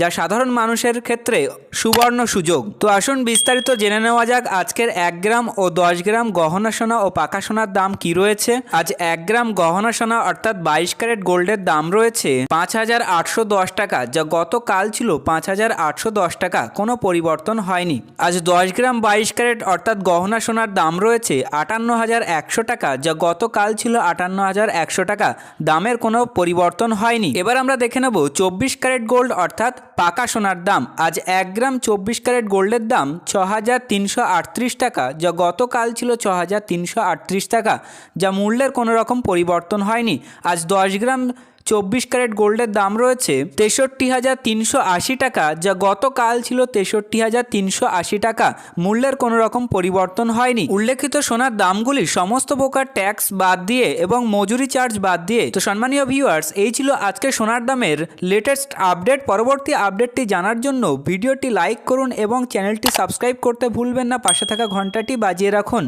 যা সাধারণ মানুষের ক্ষেত্রে সুবর্ণ সুযোগ। তো আসুন বিস্তারিত জেনে নেওয়া যাক আজকের এক গ্রাম ও দশ গ্রাম গহনা সোনা ও পাকা সোনার দাম কি রয়েছে। আজ এক গ্রাম গহনা সোনা অর্থাৎ বাইশ ক্যারেট গোল্ডের দাম রয়েছে পাঁচ হাজার আটশো দশ টাকা, যা গতকাল ছিল পাঁচ হাজার আটশো দশ টাকা। কোনো পরিবর্তন হয়নি। আজ দশ গ্রাম বাইশ ক্যারেট অর্থাৎ গহনা সোনার দাম রয়েছে আটান্ন হাজার একশো টাকা, যা গতকাল ছিল আটান্ন হাজার একশো টাকা। দামের কোনো পরিবর্তন হয়নি। এবার আমরা দেখে নেব চব্বিশ ক্যারেট গোল্ড অর্থাৎ পাকা সোনার দাম আজ এক গ্রাম চব্বিশ ক্যারেট গোল্ডের দাম ছ হাজার তিনশো আটত্রিশ টাকা, যা গতকাল ছিল ছ হাজার তিনশো আটত্রিশ টাকা, যা মূল্যের কোনো রকম পরিবর্তন হয়নি। আজ দশ গ্রাম চব্বিশ ক্যারেট গোল্ডের দাম রয়েছে তেষট্টি হাজার তিনশো আশি টাকা, যা গতকাল ছিল তেষট্টি হাজার তিনশো আশি টাকা। মূল্যের কোনো রকম পরিবর্তন হয়নি। উল্লেখিত সোনার দামগুলি সমস্ত প্রকার ট্যাক্স বাদ দিয়ে এবং মজুরি চার্জ বাদ দিয়ে। তো সম্মানীয় ভিউয়ার্স, এই ছিল আজকে সোনার দামের লেটেস্ট আপডেট পরবর্তী আপডেটটি জানার জন্য ভিডিওটি লাইক করুন এবং চ্যানেলটি সাবস্ক্রাইব করতে ভুলবেন না। পাশে থাকা ঘন্টাটি বাজিয়ে রাখুন।